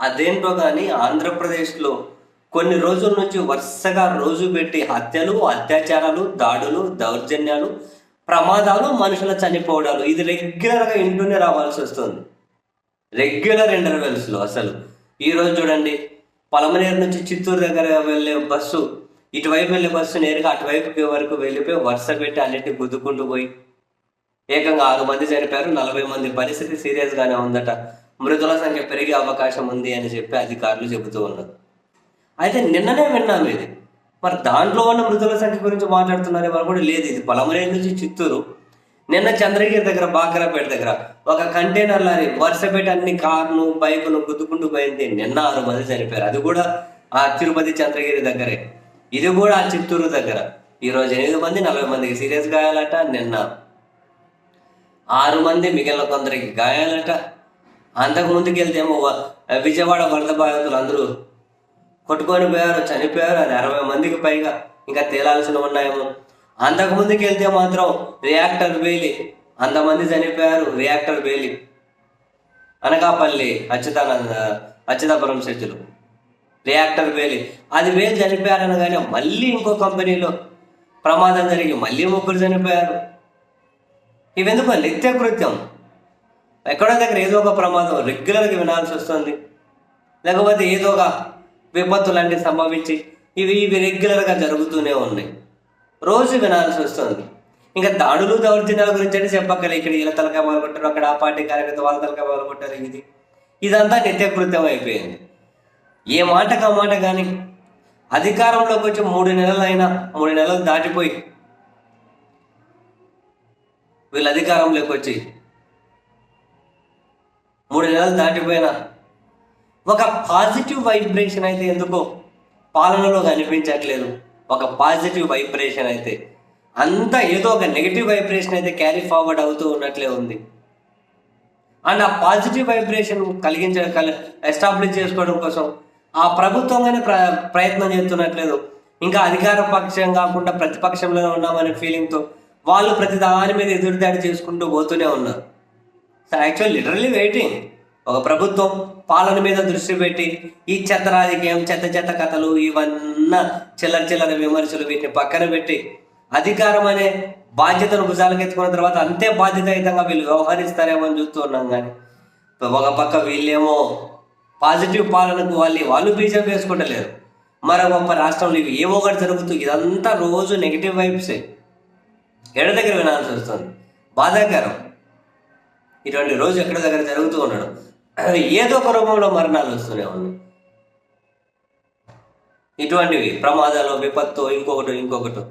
అదేంటో కానీ ఆంధ్రప్రదేశ్లో కొన్ని రోజుల నుంచి వరుసగా రోజు పెట్టి హత్యలు అత్యాచారాలు దాడులు దౌర్జన్యాలు ప్రమాదాలు మనుషుల చనిపోవడాలు ఇది రెగ్యులర్గా ఇంటూనే రావాల్సి వస్తుంది. రెగ్యులర్ ఇంటర్వెల్స్లో అసలు. ఈరోజు చూడండి పలమనేరు నుంచి చిత్తూరు దగ్గర వెళ్ళే బస్సు ఇటువైపు వెళ్ళే బస్సు నేరుగా అటువైపు వరకు వెళ్ళిపోయి వరుస పెట్టి అన్నిటిని గుద్దుకుంటూ పోయి ఏకంగా ఆరు మంది చనిపోయారు నలభై మంది పరిస్థితి సీరియస్గానే ఉందట. మృతుల సంఖ్య పెరిగే అవకాశం ఉంది అని చెప్పి అధికారులు చెబుతూ ఉన్నారు. అయితే నిన్ననే విన్నాం ఇది. మరి దాంట్లో ఉన్న మృతుల సంఖ్య గురించి మాట్లాడుతున్నారే వాళ్ళు కూడా లేదు. ఇది పొలమరేరు నుంచి చిత్తూరు. నిన్న చంద్రగిరి దగ్గర బాకరాపేట దగ్గర ఒక కంటైనర్ లారీ వరుస పెట్టి అన్ని కార్ను బైకును గుద్దుకుంటూ పోయింది. నిన్న ఆరు మంది చనిపోయారు. అది కూడా ఆ తిరుపతి చంద్రగిరి దగ్గరే. ఇది కూడా ఆ చిత్తూరు దగ్గర. ఈరోజు ఎనిమిది మంది నలభై మందికి సీరియస్ గాయాలట నిన్న. ఆరు మంది మిగిలిన కొందరికి గాయాలట. అంతకు ముందుకెళ్తేమో విజయవాడ వరద బాధితులు అందరూ కొట్టుకొని పోయారు చనిపోయారు అది అరవై మందికి పైగా ఇంకా తేలాల్సిన ఉన్నాయేమో. అంతకు ముందుకు వెళ్తే మాత్రం రియాక్టర్ వేలి అంతమంది చనిపోయారు రియాక్టర్ బేలి అనకాపల్లి అచ్యుతానంద అచ్యుతాపురం చర్చిలో. రియాక్టర్ బేలి అది వేలు చనిపోయారనగానే మళ్ళీ ఇంకో కంపెనీలో ప్రమాదం జరిగి మళ్ళీ ముగ్గురు చనిపోయారు. ఇవెందుకు నిత్య కృత్యం? ఎక్కడో దగ్గర ఏదో ఒక ప్రమాదం రెగ్యులర్గా వినాల్సి వస్తుంది. లేకపోతే ఏదో ఒక విపత్తు లాంటివి సంభవించి ఇవి ఇవి రెగ్యులర్గా జరుగుతూనే ఉన్నాయి. రోజు వినాల్సి వస్తుంది. ఇంకా దాడులు దౌర్జన్యాల గురించి అంటే చెప్పక్కలే ఇక్కడ ఇలా తలకాయ మొదలుకొట్టారు అక్కడ ఆ పార్టీ కార్యకర్త వాళ్ళ తలకాయ మొదలుకొట్టారు ఇది. ఇదంతా నిత్యకృత్యం అయిపోయింది. ఏ మాటకు ఆ మాట కానీ అధికారంలోకి వచ్చి మూడు నెలలు అయినా మూడు నెలలు దాటిపోయి వీళ్ళు అధికారంలోకి వచ్చి మూడు నెలలు దాటిపోయినా. ఒక పాజిటివ్ వైబ్రేషన్ అయితే ఎందుకో పాలనలో కనిపించట్లేదు. ఒక పాజిటివ్ వైబ్రేషన్ అయితే. అంతా ఏదో ఒక నెగిటివ్ వైబ్రేషన్ అయితే క్యారీ ఫార్వర్డ్ అవుతూ ఉన్నట్లే ఉంది. అండ్ ఆ పాజిటివ్ వైబ్రేషన్ కలిగించడం కలి ఎస్టాబ్లిష్ చేసుకోవడం కోసం ఆ ప్రభుత్వంగానే ప్ర ప్రయత్నం చేస్తున్నట్లేదు. ఇంకా అధికార పక్షం కాకుండా ప్రతిపక్షంలోనే ఉన్నామనే ఫీలింగ్తో వాళ్ళు ప్రతి దాని మీద ఎదురుదాడి చేసుకుంటూ పోతూనే ఉన్నారు. సో యాక్చువల్ లిటరలీ వెయిటింగ్ ఒక ప్రభుత్వం పాలన మీద దృష్టి పెట్టి ఈ చెత్త రాజకీయం చెత్త చెత్త కథలు ఇవన్నీ చిల్లర చిల్లర విమర్శలు వీటిని పక్కన పెట్టి అధికారం అనే బాధ్యతను భుజాలకు ఎత్తుకున్న తర్వాత అంతే బాధ్యతాయుతంగా వీళ్ళు వ్యవహరిస్తారేమో అని చూస్తూ ఉన్నాం కానీ. ఒక పక్క వీళ్ళేమో పాజిటివ్ పాలనకు వాళ్ళు వాళ్ళు బీజేపీ వేసుకుంటలేరు. మరో గొప్ప రాష్ట్రంలో ఇవి ఏవో ఒకటి జరుగుతూ ఇదంతా రోజు నెగిటివ్ వైబ్సే. ఎడ దగ్గర వినాల్సి వస్తుంది? బాధాకరం. ఇటువంటి రోజు ఎక్కడ దగ్గర జరుగుతూ ఉండడం? ఏదో ఒక రూపంలో మరణాలు వస్తూనే ఉన్నాయి ఇటువంటివి ప్రమాదాలు విపత్తు ఇంకొకటి ఇంకొకటి.